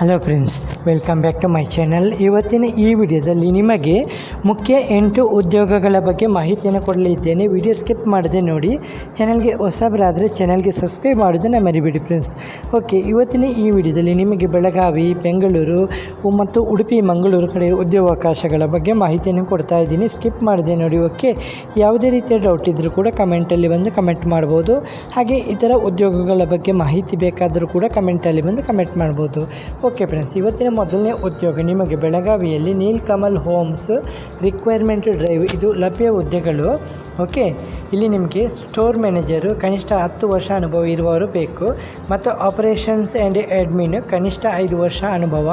Hello friends welcome back to my channel ಇವತ್ತಿನ ಈ ವಿಡಿಯೋದಲ್ಲಿ ನಿಮಗೆ ಮುಖ್ಯ ಎಂಟು ಉದ್ಯೋಗಗಳ ಬಗ್ಗೆ ಮಾಹಿತಿಯನ್ನು ಕೊಡಲಿದ್ದೇನೆ. ವಿಡಿಯೋ ಸ್ಕಿಪ್ ಮಾಡದೆ ನೋಡಿ ಚಾನಲ್ಗೆ ಹೊಸಬರಾದರೆ ಚಾನಲ್ಗೆ ಸಬ್ಸ್ಕ್ರೈಬ್ ಮಾಡೋದನ್ನು ಮರಿಬೇಡಿ ಫ್ರೆಂಡ್ಸ್ ಓಕೆ ಇವತ್ತಿನ ಈ ವಿಡಿಯೋದಲ್ಲಿ ನಿಮಗೆ ಬೆಳಗಾವಿ, ಬೆಂಗಳೂರು, ಮತ್ತು ಉಡುಪಿ, ಮಂಗಳೂರು ಕಡೆ ಉದ್ಯೋಗಾವಕಾಶಗಳ ಬಗ್ಗೆ ಮಾಹಿತಿಯನ್ನು ಕೊಡ್ತಾ ಇದ್ದೀನಿ. ಸ್ಕಿಪ್ ಮಾಡದೆ ನೋಡಿ ಓಕೆ ಯಾವುದೇ ರೀತಿಯ ಡೌಟ್ ಇದ್ದರೂ ಕೂಡ ಕಮೆಂಟಲ್ಲಿ ಬಂದು ಕಮೆಂಟ್ ಮಾಡ್ಬೋದು. ಹಾಗೆ ಇತರ ಉದ್ಯೋಗಗಳ ಬಗ್ಗೆ ಮಾಹಿತಿ ಬೇಕಾದರೂ ಕೂಡ ಕಮೆಂಟಲ್ಲಿ ಬಂದು ಕಮೆಂಟ್ ಮಾಡ್ಬೋದು. ಓಕೆ ಫ್ರೆಂಡ್ಸ್, ಇವತ್ತಿನ ಮೊದಲನೇ ಉದ್ಯೋಗ ನಿಮಗೆ ಬೆಳಗಾವಿಯಲ್ಲಿ Nilkamal homes requirement drive. ಇದು ಲಭ್ಯ ಹುದ್ದೆಗಳು, ಓಕೆ? ಇಲ್ಲಿ ನಿಮಗೆ ಸ್ಟೋರ್ ಮ್ಯಾನೇಜರು ಕನಿಷ್ಠ ಹತ್ತು ವರ್ಷ ಅನುಭವ ಇರುವವರು ಬೇಕು ಮತ್ತು ಆಪರೇಷನ್ಸ್ ಆ್ಯಂಡ್ ಅಡ್ಮಿನ್ ಕನಿಷ್ಠ ಐದು ವರ್ಷ ಅನುಭವ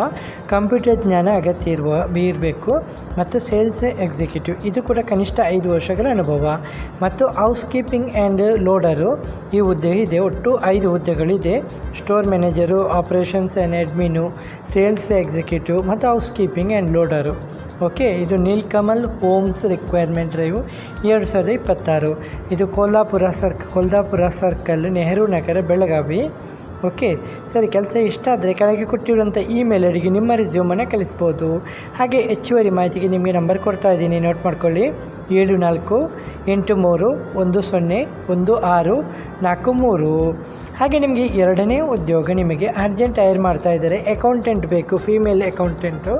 ಕಂಪ್ಯೂಟರ್ ಜ್ಞಾನ ಅಗತ್ಯ ಇರುವ, ಇರಬೇಕು ಮತ್ತು ಸೇಲ್ಸ್ ಎಕ್ಸಿಕ್ಯೂಟಿವ್ ಇದು ಕೂಡ ಕನಿಷ್ಠ ಐದು ವರ್ಷಗಳ ಅನುಭವ ಮತ್ತು ಹೌಸ್ ಕೀಪಿಂಗ್ ಆ್ಯಂಡ್ ಲೋಡರು ಈ ಹುದ್ದೆ ಇದೆ, ಒಟ್ಟು ಐದು ಹುದ್ದೆಗಳಿದೆ. Store manager operations and admin sales executive ಮತ್ತು house keeping and loader okay ಇದು ನೀಲ್ಕಮಲ್ ಹೋಮ್ಸ್ ರಿಕ್ವೈರ್ಮೆಂಟ್ ಡ್ರೈವ್ ಎರಡು ಸಾವಿರದ ಇಪ್ಪತ್ತಾರು. ಇದು ಕೋಲ್ಹಾಪುರ ಸರ್ಕ್ ಕೊಲ್ದಾಪುರ ಸರ್ಕಲ್ ನೆಹರು ನಗರ, ಬೆಳಗಾವಿ. ಓಕೆ ಸರಿ, ಕೆಲಸ ಇಷ್ಟ ಆದರೆ ಕೆಳಗೆ ಕೊಟ್ಟಿರುವಂಥ ಇಮೇಲ್ ಐಡಿಗೆ ನಿಮ್ಮ ರಿಸ್ಯೂಮನ್ನು ಕಳಿಸ್ಬೋದು. ಹಾಗೆ ಹೆಚ್ಚುವರಿ ಮಾಹಿತಿಗೆ ನಿಮಗೆ ನಂಬರ್ ಕೊಡ್ತಾ ಇದ್ದೀನಿ. ನೋಟ್ ಮಾಡ್ಕೊಳ್ಳಿ. ಏಳು ನಾಲ್ಕು, ಎಂಟು ಮೂರು, ಒಂದು ಸೊನ್ನೆ, ಒಂದು ಆರು, ನಾಲ್ಕು ಮೂರು. ಹಾಗೆ ನಿಮಗೆ ಎರಡನೇ ಉದ್ಯೋಗ ನಿಮಗೆ ಅರ್ಜೆಂಟ್ ಹೈರ್ ಮಾಡ್ತಾ ಇದ್ದಾರೆ. ಅಕೌಂಟೆಂಟ್ ಬೇಕು ಫೀಮೇಲ್ ಅಕೌಂಟೆಂಟು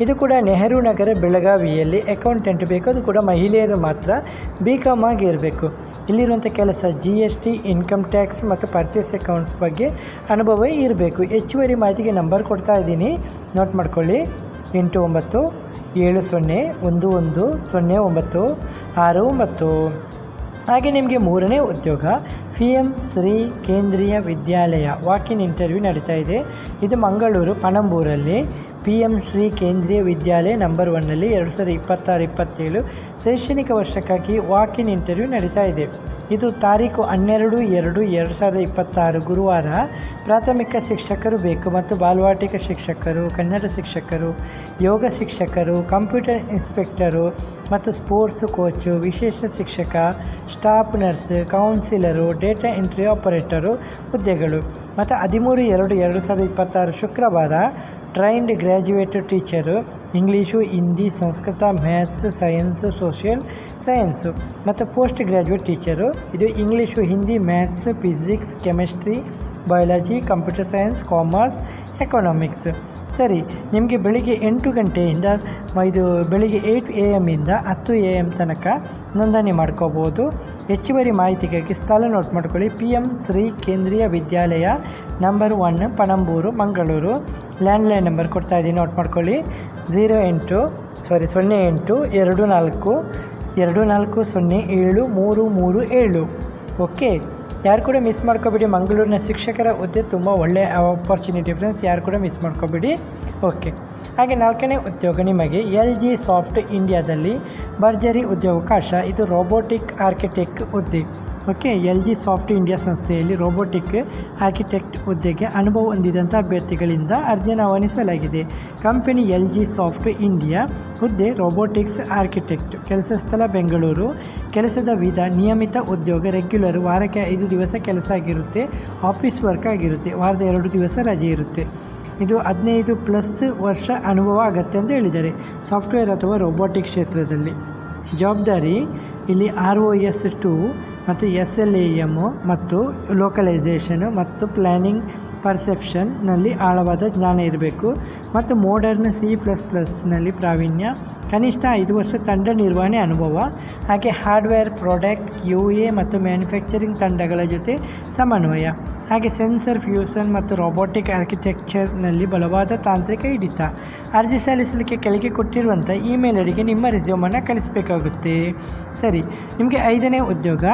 ಇದು ಕೂಡ ನೆಹರು ನಗರ, ಬೆಳಗಾವಿಯಲ್ಲಿ ಅಕೌಂಟೆಂಟ್ ಬೇಕು. ಅದು ಕೂಡ ಮಹಿಳೆಯರು ಮಾತ್ರ ಬಿ ಕಾಮ್ ಆಗಿರಬೇಕು ಇಲ್ಲಿರುವಂಥ ಕೆಲಸ G S T income tax ಮತ್ತು ಪರ್ಚೇಸ್ ಅಕೌಂಟ್ಸ್ ಬಗ್ಗೆ ಅನುಭವ ಇರಬೇಕು. ಹೆಚ್ಚುವರಿ ಮಾಹಿತಿಗೆ ನಂಬರ್ ಕೊಡ್ತಾ ಇದ್ದೀನಿ. ನೋಟ್ ಮಾಡ್ಕೊಳ್ಳಿ. ಎಂಟು ಒಂಬತ್ತು ಏಳು ಸೊನ್ನೆ ಒಂದು ಒಂದು ಸೊನ್ನೆ ಒಂಬತ್ತು ಆರು ಒಂಬತ್ತು ಹಾಗೆ ನಿಮಗೆ ಮೂರನೇ ಉದ್ಯೋಗ ಪಿ ಎಂ ಶ್ರೀ ಕೇಂದ್ರೀಯ ವಿದ್ಯಾಲಯ ವಾಕಿನ್ ಇಂಟರ್ವ್ಯೂ ನಡೀತಾ ಇದೆ. ಇದು Mangaluru, ಪಣಂಬೂರಲ್ಲಿ. P M Shri Kendriya Vidyalaya number ಒನ್ನಲ್ಲಿ ಎರಡು ಸಾವಿರದ ಇಪ್ಪತ್ತಾರು, ಇಪ್ಪತ್ತೇಳು ಶೈಕ್ಷಣಿಕ ವರ್ಷಕ್ಕಾಗಿ ವಾಕಿನ್ ಇಂಟರ್ವ್ಯೂ ನಡೀತಾ ಇದೆ. ಇದು ತಾರೀಕು ಹನ್ನೆರಡು, ಎರಡು ಎರಡು ಸಾವಿರದ ಇಪ್ಪತ್ತಾರು ಗುರುವಾರ ಪ್ರಾಥಮಿಕ ಶಿಕ್ಷಕರು ಬೇಕು ಮತ್ತು ಬಾಲ್ವಾಟಿಕ ಶಿಕ್ಷಕರು, ಕನ್ನಡ ಶಿಕ್ಷಕರು, ಯೋಗ ಶಿಕ್ಷಕರು, ಕಂಪ್ಯೂಟರ್ ಇನ್ಸ್ಪೆಕ್ಟರು ಮತ್ತು ಸ್ಪೋರ್ಟ್ಸ್ ಕೋಚು, ವಿಶೇಷ ಶಿಕ್ಷಕ staff nurse counsellor data entry operator ಹುದ್ದೆಗಳು. ಮತ್ತು ಹದಿಮೂರು ಎರಡು ಎರಡು ಸಾವಿರದ ಇಪ್ಪತ್ತಾರು ಶುಕ್ರವಾರ trained graduate teacher English Hindi Sanskrit maths science social science ಮತ್ತು ಪೋಸ್ಟ್ ಗ್ರ್ಯಾಜುಯೇಟ್ ಟೀಚರು ಇದು English Hindi maths physics chemistry biology computer science commerce economics ಸರಿ, ನಿಮಗೆ ಬೆಳಿಗ್ಗೆ ಎಂಟು ಗಂಟೆಯಿಂದ ಇದು ಬೆಳಿಗ್ಗೆ ಏಯ್ಟ್ ಎ ಎಮ್ಮಿಂದ ಹತ್ತು ಎ ಎಂ ತನಕ ನೋಂದಣಿ ಮಾಡ್ಕೋಬೋದು. ಹೆಚ್ಚುವರಿ ಮಾಹಿತಿಗಾಗಿ ಸ್ಥಳ ನೋಟ್ ಮಾಡ್ಕೊಳ್ಳಿ. P M Shri Kendriya Vidyalaya number one Panambur Mangaluru landline number ಕೊಡ್ತಾ ಇದ್ದೀನಿ ನೋಟ್ ಮಾಡ್ಕೊಳ್ಳಿ. ಝೀರೋ ಎಂಟು ಸಾರಿ ಸೊನ್ನೆ ಎಂಟು, ಎರಡು ನಾಲ್ಕು ಎರಡು ನಾಲ್ಕು ಸೊನ್ನೆ ಏಳು ಮೂರು ಮೂರು ಏಳು. ಓಕೆ ಯಾರು ಕೂಡ ಮಿಸ್ ಮಾಡ್ಕೋಬೇಡಿ, ಮಂಗಳೂರಿನ ಶಿಕ್ಷಕರ ಹುದ್ದೆ ತುಂಬ ಒಳ್ಳೆಯ ಆಪರ್ಚುನಿಟಿ ಫ್ರೆಂಡ್ಸ್ ಯಾರು ಕೂಡ ಮಿಸ್ ಮಾಡ್ಕೋಬೇಡಿ. ಓಕೆ ಹಾಗೆ ನಾಲ್ಕನೇ ಉದ್ಯೋಗ ನಿಮಗೆ ಎಲ್ ಜಿ ಸಾಫ್ಟ್ ಇಂಡಿಯಾದಲ್ಲಿ ಭರ್ಜರಿ ಉದ್ಯೋಗಾವಕಾಶ. ಇದು ರೋಬೋಟಿಕ್ ಆರ್ಕಿಟೆಕ್ಟ್ ಹುದ್ದೆ. Okay L G soft India ಸಂಸ್ಥೆಯಲ್ಲಿ ರೋಬೋಟಿಕ್ ಆರ್ಕಿಟೆಕ್ಟ್ ಹುದ್ದೆಗೆ ಅನುಭವ ಹೊಂದಿದಂಥ ಅಭ್ಯರ್ಥಿಗಳಿಂದ ಅರ್ಜಿಯನ್ನು ಆಹ್ವಾನಿಸಲಾಗಿದೆ. Company L G soft India ಹುದ್ದೆ ರೋಬೋಟಿಕ್ಸ್ ಆರ್ಕಿಟೆಕ್ಟ್ ಕೆಲಸ ಸ್ಥಳ ಬೆಂಗಳೂರು. ಕೆಲಸದ ವಿಧ ನಿಯಮಿತ ಉದ್ಯೋಗ ರೆಗ್ಯುಲರ್ ವಾರಕ್ಕೆ ಐದು ದಿವಸ ಕೆಲಸ ಆಗಿರುತ್ತೆ ಆಫೀಸ್ ವರ್ಕ್ ಆಗಿರುತ್ತೆ, ವಾರದ ಎರಡು ದಿವಸ ರಜೆ ಇರುತ್ತೆ. ಇದು ಹದಿನೈದು ಪ್ಲಸ್ ವರ್ಷ ಅನುಭವ ಆಗತ್ತೆ ಅಂತ ಹೇಳಿದ್ದಾರೆ. ಸಾಫ್ಟ್ವೇರ್ ಅಥವಾ ರೋಬೋಟಿಕ್ ಕ್ಷೇತ್ರದಲ್ಲಿ. ಜವಾಬ್ದಾರಿ, ಇಲ್ಲಿ ಆರ್ ಒ ಎಸ್ ಟು ಮತ್ತು ಎಸ್ ಎಲ್ ಎ ಎಮ್ಮು ಮತ್ತು ಲೋಕಲೈಸೇಷನು ಮತ್ತು ಪ್ಲ್ಯಾನಿಂಗ್ ಪರ್ಸೆಪ್ಷನ್ನಲ್ಲಿ ಆಳವಾದ ಜ್ಞಾನ ಇರಬೇಕು. ಮತ್ತು ಮೋಡರ್ನ್ ಸಿ ಪ್ಲಸ್ ಪ್ಲಸ್ನಲ್ಲಿ ಪ್ರಾವೀಣ್ಯ, ಕನಿಷ್ಠ ಐದು ವರ್ಷ ತಂಡ ನಿರ್ವಹಣೆ ಅನುಭವ, ಹಾಗೆ ಹಾರ್ಡ್ವೇರ್ ಪ್ರಾಡಕ್ಟ್ ಯು ಎ ಮತ್ತು ಮ್ಯಾನುಫ್ಯಾಕ್ಚರಿಂಗ್ ತಂಡಗಳ ಜೊತೆ ಸಮನ್ವಯ. ಹಾಗೆ ಸೆನ್ಸರ್ ಫ್ಯೂಸನ್ ಮತ್ತು ರೋಬೋಟಿಕ್ ಆರ್ಕಿಟೆಕ್ಚರ್ನಲ್ಲಿ ಬಲವಾದ ತಾಂತ್ರಿಕ ಹಿಡಿತ. ಅರ್ಜಿ ಸಲ್ಲಿಸಲಿಕ್ಕೆ ಕೆಳಗೆ ಕೊಟ್ಟಿರುವಂಥ ಇಮೇಲ್ ಅಡಿಗೆ ನಿಮ್ಮ ರೆಸ್ಯೂಮನ್ನು ಕಳಿಸಬೇಕಾಗುತ್ತೆ. ಸರಿ, ನಿಮಗೆ ಐದನೇ ಉದ್ಯೋಗ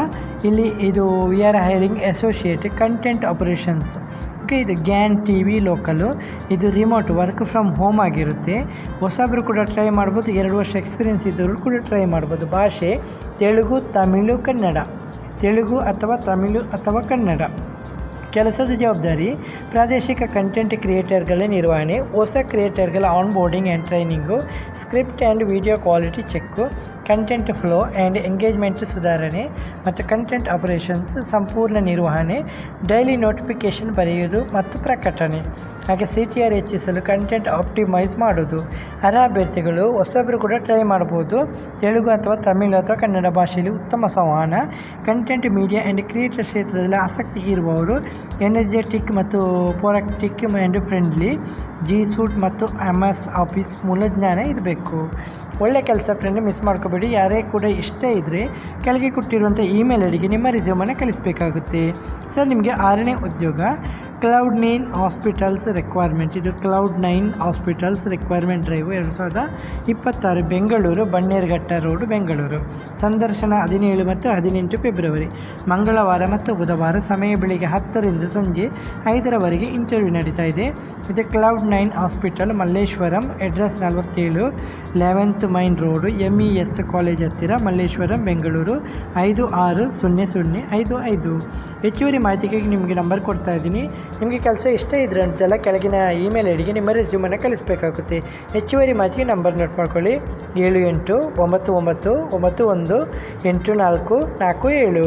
ಇಲ್ಲಿ ಇದು V R hiring associate content operations okay ಇದು ಗ್ಯಾನ್ ಟಿ ವಿ ಲೋಕಲು ಇದು ರಿಮೋಟ್ ವರ್ಕ್ ಫ್ರಮ್ ಹೋಮ್ ಆಗಿರುತ್ತೆ. ಹೊಸಬ್ರು ಕೂಡ ಟ್ರೈ ಮಾಡ್ಬೋದು. ಎರಡು ವರ್ಷ ಎಕ್ಸ್ಪೀರಿಯೆನ್ಸ್ ಇದ್ದವರು ಕೂಡ ಟ್ರೈ ಮಾಡ್ಬೋದು. ಭಾಷೆ ತೆಲುಗು, ತಮಿಳು, ಕನ್ನಡ. ತೆಲುಗು ಅಥವಾ ತಮಿಳು ಅಥವಾ ಕನ್ನಡ. ಕೆಲಸದ ಜವಾಬ್ದಾರಿ, ಪ್ರಾದೇಶಿಕ ಕಂಟೆಂಟ್ ಕ್ರಿಯೇಟರ್ಗಳ ನಿರ್ವಹಣೆ, ಹೊಸ ಕ್ರಿಯೇಟರ್ಗಳ onboarding and training script and video quality check content flow and engagement ಸುಧಾರಣೆ ಮತ್ತು ಕಂಟೆಂಟ್ ಆಪರೇಷನ್ಸ್ ಸಂಪೂರ್ಣ ನಿರ್ವಹಣೆ ಡೈಲಿ ನೋಟಿಫಿಕೇಷನ್ ಬರೆಯುವುದು ಮತ್ತು ಪ್ರಕಟಣೆ. ಹಾಗೆ ಸಿ ಟಿ ಆರ್ ಹೆಚ್ಚಿಸಲು ಕಂಟೆಂಟ್ ಆಪ್ಟಿಮೈಸ್ ಮಾಡೋದು ಅರ್ಹ ಅಭ್ಯರ್ಥಿಗಳು ಹೊಸಬ್ರು ಕೂಡ ಟ್ರೈ ಮಾಡ್ಬೋದು ತೆಲುಗು ಅಥವಾ ತಮಿಳು ಅಥವಾ ಕನ್ನಡ ಭಾಷೆಯಲ್ಲಿ ಉತ್ತಮ ಸಂವಹನ. ಕಂಟೆಂಟ್ ಮೀಡಿಯಾ ಆ್ಯಂಡ್ ಕ್ರಿಯೇಟರ್ ಕ್ಷೇತ್ರದಲ್ಲಿ ಆಸಕ್ತಿ ಇರುವವರು ಎನರ್ಜೆಟಿಕ್ ಮತ್ತು proactive and friendly G suite ಮತ್ತು ಎಂ ಎಸ್ ಆಫೀಸ್ ಮೂಲಜ್ಞಾನ ಇರಬೇಕು. ಒಳ್ಳೆ ಕೆಲಸ ಫ್ರೆಂಡ್ ಮಿಸ್ ಮಾಡ್ಕೋಬೇಡಿ ಯಾರೇ ಕೂಡ ಇಷ್ಟ ಇದ್ದರೆ ಕೆಳಗೆ ಕೊಟ್ಟಿರುವಂಥ ಇಮೇಲ್ ಐಡಿಗೆ ನಿಮ್ಮ ರಿಸ್ಯೂಮನ್ನು ಕಳಿಸಬೇಕಾಗುತ್ತೆ. ಸರ್, ನಿಮಗೆ ಆರನೇ ಉದ್ಯೋಗ ಕ್ಲೌಡ್ ನೈನ್ ಹಾಸ್ಪಿಟಲ್ಸ್ ರಿಕ್ವೈರ್ಮೆಂಟ್ ಇದು cloud nine hospitals requirement drive ಎರಡು ಸಾವಿರದ ಇಪ್ಪತ್ತಾರು ಬೆಂಗಳೂರು ಬಣ್ಣೇರ್ಘಟ್ಟ ರೋಡು, ಬೆಂಗಳೂರು. ಸಂದರ್ಶನ ಹದಿನೇಳು ಮತ್ತು ಹದಿನೆಂಟು ಫೆಬ್ರವರಿ. ಮಂಗಳವಾರ ಮತ್ತು ಬುಧವಾರ ಸಮಯ ಬೆಳಿಗ್ಗೆ ಹತ್ತರಿಂದ ಸಂಜೆ ಐದರವರೆಗೆ ಇಂಟರ್ವ್ಯೂ ನಡೀತಾ ಇದೆ. ಇದು cloud nine hospital Malleshwaram address ನಲವತ್ತೇಳು eleventh main road M E S college ಹತ್ತಿರ, ಮಲ್ಲೇಶ್ವರಂ, ಬೆಂಗಳೂರು, ಐದು ಆರು, ಸೊನ್ನೆ ಸೊನ್ನೆ ಐದು ಐದು. ಹೆಚ್ಚುವರಿ ಮಾಹಿತಿಗಾಗಿ ನಿಮಗೆ ನಂಬರ್ ಕೊಡ್ತಾ ಇದ್ದೀನಿ. ನಿಮಗೆ ಕೆಲಸ ಇಷ್ಟ ಇದ್ರೆ ಅಂತೆಲ್ಲ ಕೆಳಗಿನ ಇಮೇಲ್ ಐಡಿಗೆ ನಿಮ್ಮ ರೆಸ್ಯೂಮನ್ನು ಕಳಿಸ್ಬೇಕಾಗುತ್ತೆ. ಹೆಚ್ಚುವರಿ ಮಾಹಿತಿಗೆ ನಂಬರ್ ನೋಟ್ ಮಾಡ್ಕೊಳ್ಳಿ. ಏಳು ಎಂಟು ಒಂಬತ್ತು ಒಂಬತ್ತು ಒಂಬತ್ತು ಒಂದು ಎಂಟು ನಾಲ್ಕು ನಾಲ್ಕು ಏಳು.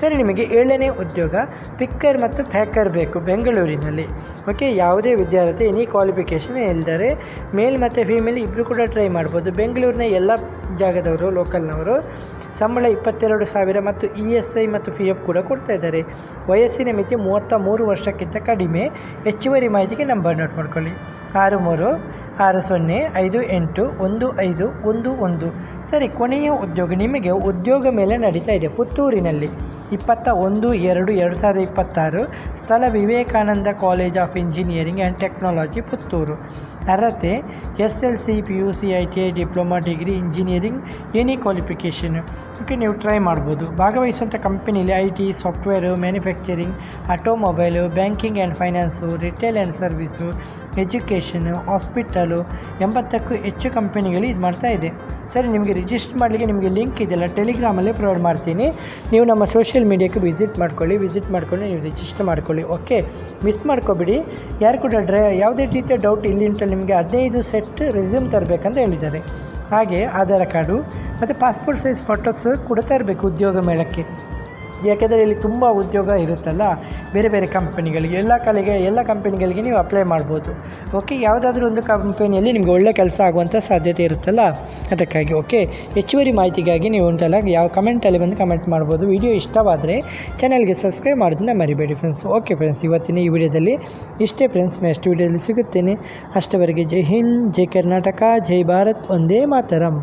ಸರಿ, ನಿಮಗೆ ಏಳನೇ ಉದ್ಯೋಗ ಪಿಕ್ಕರ್ ಮತ್ತು ಪ್ಯಾಕರ್ ಬೇಕು ಬೆಂಗಳೂರಿನಲ್ಲಿ. ಓಕೆ ಯಾವುದೇ ವಿದ್ಯಾರ್ಥಿ ಎನಿ ಕ್ವಾಲಿಫಿಕೇಷನ್ ಇಲ್ದರೆ ಮೇಲ್ ಮತ್ತು ಫೀಮೇಲ್ ಇಬ್ಬರು ಕೂಡ ಟ್ರೈ ಮಾಡ್ಬೋದು. ಬೆಂಗಳೂರಿನ ಎಲ್ಲ ಜಾಗದವರು ಲೋಕಲ್ನವರು ಸಂಬಳ ಇಪ್ಪತ್ತೆರಡು ಸಾವಿರ ಮತ್ತು ಇ ಎಸ್ ಐ ಮತ್ತು ಪಿ ಎಫ್ ಕೂಡ ಕೊಡ್ತಾ ಇದ್ದಾರೆ. ವಯಸ್ಸಿನ ಮಿತಿ ಮೂವತ್ತ ಮೂರು ವರ್ಷಕ್ಕಿಂತ ಕಡಿಮೆ. ಹೆಚ್ಚುವರಿ ಮಾಹಿತಿಗೆ ನಂಬರ್ ನೋಟ್ ಮಾಡ್ಕೊಳ್ಳಿ. ಆರು ಮೂರು, ಆರು ಸೊನ್ನೆ, ಐದು ಎಂಟು, ಒಂದು ಐದು, ಒಂದು ಒಂದು. ಸರಿ, ಕೊನೆಯ ಉದ್ಯೋಗ ನಿಮಗೆ ಉದ್ಯೋಗ ಮೇಲೆ ನಡೀತಾ ಇದೆ. ಪುತ್ತೂರಿನಲ್ಲಿ ಇಪ್ಪತ್ತ ಒಂದು, ಎರಡು ಎರಡು ಸಾವಿರದ ಇಪ್ಪತ್ತಾರು. ಸ್ಥಳ Vivekananda college of engineering and technology, Puttur. ಅರ್ಹತೆ S L C, P U C, I T I, diploma, degree, engineering any qualification. Okay ನೀವು ಟ್ರೈ ಮಾಡ್ಬೋದು. ಭಾಗವಹಿಸುವಂಥ ಕಂಪನಿಲಿ I T software manufacturing automobile banking and finance retail and service education hospital ಎಂಬತ್ತಕ್ಕೂ ಹೆಚ್ಚು ಕಂಪನಿಗಳು ಇದು ಮಾಡ್ತಾ ಇದೆ. ಸರಿ, ನಿಮಗೆ ರಿಜಿಸ್ಟರ್ ಮಾಡಲಿಕ್ಕೆ ನಿಮಗೆ ಲಿಂಕ್ ಇದೆಯಲ್ಲ ಟೆಲಿಗ್ರಾಮಲ್ಲೇ ಪ್ರೊವೈಡ್ ಮಾಡ್ತೀನಿ. ನೀವು ನಮ್ಮ ಸೋಷಿಯಲ್ ಮೀಡಿಯಾಕ್ಕೆ ವಿಸಿಟ್ ಮಾಡ್ಕೊಳ್ಳಿ ವಿಸಿಟ್ ಮಾಡ್ಕೊಂಡು ನೀವು ರಿಜಿಸ್ಟರ್ ಮಾಡ್ಕೊಳ್ಳಿ ಓಕೆ ಮಿಸ್ ಮಾಡ್ಕೋಬಿಡಿ. ಯಾರು ಕೂಡ ಡ್ರೈ ಯಾವುದೇ ರೀತಿಯ ಡೌಟ್ ಇಲ್ಲಿ ಉಂಟಲ್ಲ ನಿಮಗೆ ಹದಿನೈದು ಸೆಟ್ ರೆಸ್ಯೂಮ್ ತರಬೇಕಂತ ಹೇಳಿದ್ದಾರೆ. ಹಾಗೆ ಆಧಾರ್ ಕಾರ್ಡು ಮತ್ತು ಪಾಸ್ಪೋರ್ಟ್ ಸೈಜ್ ಫೋಟೋಸ್ ಕೂಡ ಇರಬೇಕು ಉದ್ಯೋಗ ಮೇಳಕ್ಕೆ. ಯಾಕೆಂದರೆ ಇಲ್ಲಿ ತುಂಬ ಉದ್ಯೋಗ ಇರುತ್ತಲ್ಲ, ಬೇರೆ ಬೇರೆ ಕಂಪನಿಗಳಿಗೆ, ಎಲ್ಲ ಕಲೆಗೆ, ಎಲ್ಲ ಕಂಪನಿಗಳಿಗೆ ನೀವು ಅಪ್ಲೈ ಮಾಡ್ಬೋದು. ಓಕೆ ಯಾವುದಾದ್ರೂ ಒಂದು ಕಂಪನಿಯಲ್ಲಿ ನಿಮಗೆ ಒಳ್ಳೆ ಕೆಲಸ ಆಗುವಂಥ ಸಾಧ್ಯತೆ ಇರುತ್ತಲ್ಲ, ಅದಕ್ಕಾಗಿ ಓಕೆ ಹೆಚ್ಚುವರಿ ಮಾಹಿತಿಗಾಗಿ ನೀವು ಉಂಟಲ್ಲ, ಯಾವ ಕಮೆಂಟಲ್ಲಿ ಬಂದು ಕಮೆಂಟ್ ಮಾಡ್ಬೋದು. ವಿಡಿಯೋ ಇಷ್ಟವಾದರೆ ಚಾನಲ್ಗೆ ಸಬ್ಸ್ಕ್ರೈಬ್ ಮಾಡೋದನ್ನ ಮರಿಬೇಡಿ ಫ್ರೆಂಡ್ಸ್ ಓಕೆ ಫ್ರೆಂಡ್ಸ್ ಇವತ್ತಿನ ಈ ವಿಡಿಯೋದಲ್ಲಿ ಇಷ್ಟೇ ಫ್ರೆಂಡ್ಸ್ ನೆಕ್ಸ್ಟ್ ವಿಡಿಯೋದಲ್ಲಿ ಸಿಗುತ್ತೇನೆ. ಅಷ್ಟವರೆಗೆ ಜೈ ಹಿಂದ್, ಜೈ ಕರ್ನಾಟಕ, ಜೈ ಭಾರತ್, ಒಂದೇ ಮಾತರಂ.